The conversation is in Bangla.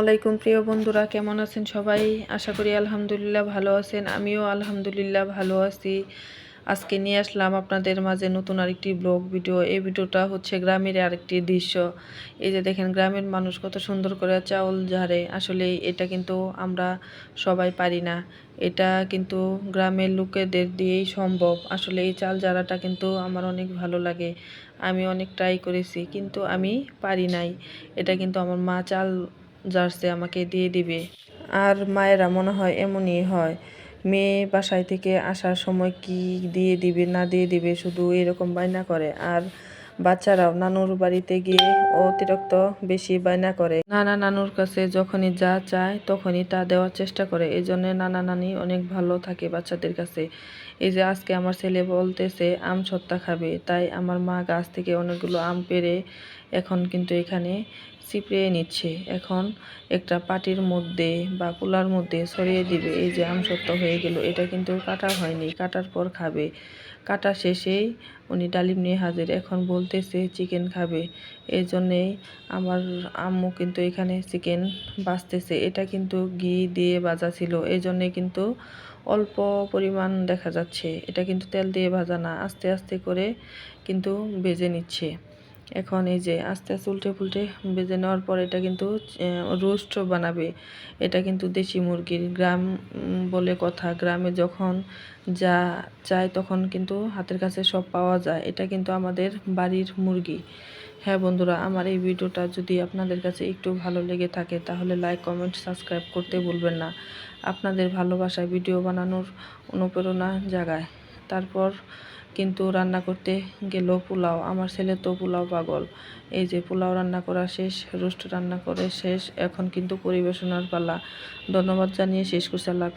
আলাইকুম প্রিয় বন্ধুরা, কেমন আছেন সবাই? আশা করি আলহামদুলিল্লাহ ভালো আছেন। আমিও আলহামদুলিল্লাহ ভালো আছি। আজকে নিয়ে আসলাম আপনাদের মাঝে নতুন আরেকটি ব্লগ ভিডিও। এই ভিডিওটা হচ্ছে গ্রামের আরেকটি দৃশ্য। এই যে দেখেন, গ্রামের মানুষ কত সুন্দর করে চাউল ঝাড়ে। আসলে এটা কিন্তু আমরা সবাই পারি না। এটা কিন্তু গ্রামের লোকেদের দিয়েই সম্ভব। আসলে এই চাল ঝাড়াটা কিন্তু আমার অনেক ভালো লাগে। আমি অনেক ট্রাই করেছি, কিন্তু আমি পারি নাই। এটা কিন্তু আমার মা চাল জার্সি আমাকে দিয়ে দিবে। আর মায়েরা মনে হয় এমনই হয়। মেয়ে বাসায় থেকে আসার সময় কি দিয়ে দিবে না দিয়ে দিবে শুধু এরকম বায়না করে। আর বাচ্চারাও নানুর বাড়িতে গিয়ে অতিরিক্ত বেশি বায়না করে। নানা নানুর কাছে যখনই যা চায় তখনই তা দেওয়ার চেষ্টা করে। এই জন্য নানা নানি অনেক ভালো থাকে বাচ্চাদের কাছে। এই যে আজকে আমার ছেলে বলতেছে, আম সত্তা খাবে। তাই আমার মা গাছ থেকে অনেকগুলো আম পেড়ে এখন কিন্তু এখানে চিপড়ে নিচ্ছে। এখন একটা পাটির মধ্যে বা কুলার মধ্যে ছড়িয়ে দিবে। এই যে আমসত্ব হয়ে গেল, এটা কিন্তু কাটা হয়নি, কাটার পর খাবে। কাটা শেষেই উনি ডালিম নিয়ে হাজির। এখন বলতেছে চিকেন খাবে। এই জন্যেই আমার আম্মু কিন্তু এখানে চিকেন বাঁচতেছে। এটা কিন্তু ঘি দিয়ে ভাজা ছিল। এই জন্যে কিন্তু অল্প পরিমাণ দেখা যাচ্ছে। এটা কিন্তু তেল দিয়ে ভাজা না, আস্তে আস্তে করে কিন্তু ভেজে নিচ্ছে। এখন এই যে আস্তে আস্তে উল্টে পুল্টে বেজে নেওয়ার পর এটা কিন্তু রোস্ট বানাবে। এটা কিন্তু দেশি মুরগির গ্রাম বলে কথা। গ্রামে যখন যা চায় তখন কিন্তু হাতের কাছে সব পাওয়া যায়। এটা কিন্তু আমাদের বাড়ির মুরগি। হ্যাঁ বন্ধুরা, আমার এই ভিডিওটা যদি আপনাদের কাছে একটু ভালো লেগে থাকে তাহলে লাইক, কমেন্ট, সাবস্ক্রাইব করতে ভুলবেন না। আপনাদের ভালোবাসায় ভিডিও বানানোর অনুপ্রেরণা জাগায়। তারপর কিন্তু রান্না করতে গেল পোলাও। আমার ছেলে তো পোলাও পাগল। এই যে পোলাও রান্না করা শেষ, রোস্ট রান্না করে শেষ, এখন কিন্তু পরিবেশনার পালা। ধন্যবাদ জানিয়ে শেষ করছি। আল্লাহ।